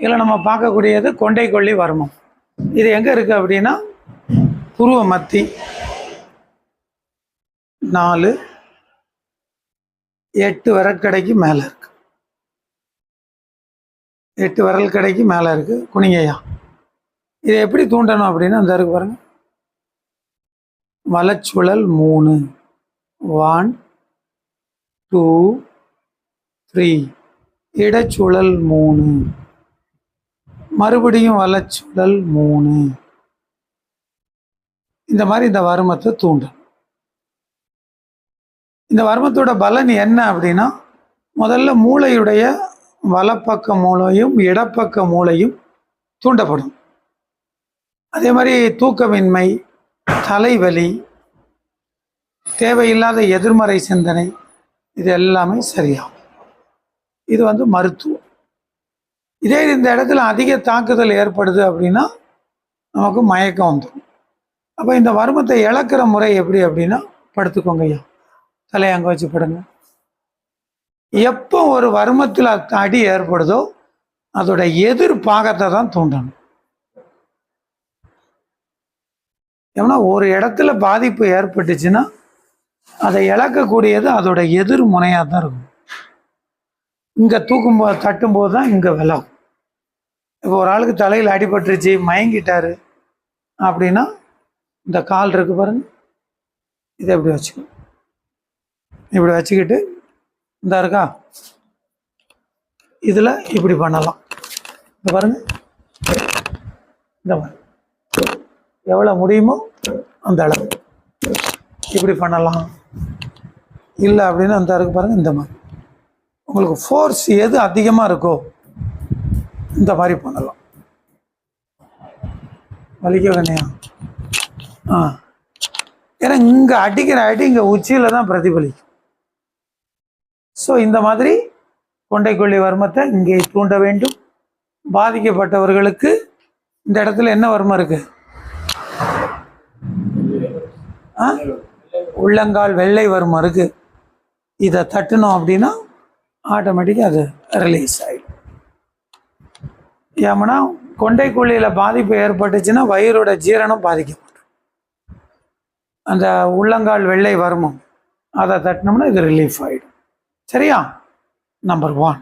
இதில் நம்ம பார்க்கக்கூடியது கொண்டை கொல்லி வர்மம். இது எங்கே இருக்குது அப்படின்னா புருவ மத்தி நாலு எட்டு விரற்கடைக்கு மேலே இருக்கு. எட்டு விரல் கடைக்கு மேலே இருக்கு குனிங்கய்யா இதை எப்படி தூண்டணும் அப்படின்னா இந்த இருக்கு பாருங்க. வலச்சுழல் மூணு ஒன் டூ த்ரீ இடச்சுழல் மூணு. மறுபடியும் வலச்சுழல் மூணு. இந்த மாதிரி இந்த வருமத்தை தூண்டும் இந்த வருமத்தோட பலன் என்ன அப்படின்னா முதல்ல மூளையுடைய வலப்பக்க மூளையும் இடப்பக்க மூளையும் தூண்டப்படும். அதே மாதிரி தூக்கமின்மை தலைவலி தேவையில்லாத எதிர்மறை சிந்தனை இது எல்லாமே சரியாகும். இது வந்து மருத்துவம். இதே இந்த இடத்துல அதிக தாக்குதல் ஏற்படுது அப்படின்னா நமக்கு மயக்கம் வந்துடும் அப்போ இந்த வருமத்தை இழக்கிற முறை எப்படி அப்படின்னா படுத்துக்கோங்க ஐயா. தலையை அங்கே வச்சு படுங்க. எப்போ ஒரு வருமத்தில் அடி ஏற்படுதோ அதோட எதிர் பாகத்தை தான் தூண்டணும். ஏன்னா ஒரு இடத்துல பாதிப்பு ஏற்பட்டுச்சுன்னா அதை இழக்கக்கூடியது அதோட எதிர் முனையாக தான் இருக்கும். இங்கே தூக்கும்போது தட்டும்போது தான் இங்கே விலகும் இப்போ ஒரு ஆளுக்கு தலையில் அடிபட்டுருச்சு மயங்கிட்டாரு அப்படின்னா இந்த கால் இருக்கு பாருங்க. இதை இப்படி வச்சுக்கணும் இப்படி வச்சுக்கிட்டு இந்த இருக்கா? இதில் இப்படி பண்ணலாம். இந்த பாருங்க. இந்த மாதிரி எவ்வளோ முடியுமோ அந்த அளவு. இப்படி பண்ணலாம். இல்லை அப்படின்னு அந்த இருக்கு பாருங்க இந்த மாதிரி. உங்களுக்கு ஃபோர்ஸ் எது அதிகமாக இருக்கோ இந்த மாதிரி பண்ணலாம். வலிக்க வேணையா ஆ. ஏன்னா இங்கே அடிக்கிற அடி இங்கே உச்சியில் தான் பிரதிபலிக்கும். ஸோ இந்த மாதிரி கொண்டைக்கொள்ளி வர்மத்தை இங்கே தூண்ட வேண்டும். பாதிக்கப்பட்டவர்களுக்கு இந்த இடத்துல என்ன வர்மம் இருக்கு? ஆ? உள்ளங்கால் வெள்ளை வர்மம் இருக்கு. இதை தட்டணும் அப்படின்னா ஆட்டோமேட்டிக்காக அது ரிலீஸ் ஆகிடும் ஏமனா கொண்டைக்குழியில் பாதிப்பு ஏற்பட்டுச்சுன்னா வயிறோட ஜீரணம் பாதிக்கப்படும். அந்த உள்ளங்கால் வெள்ளை வருமம் அதை தட்டினோம்னா இது ரிலீஃப் ஆகிடும் சரியா? Number one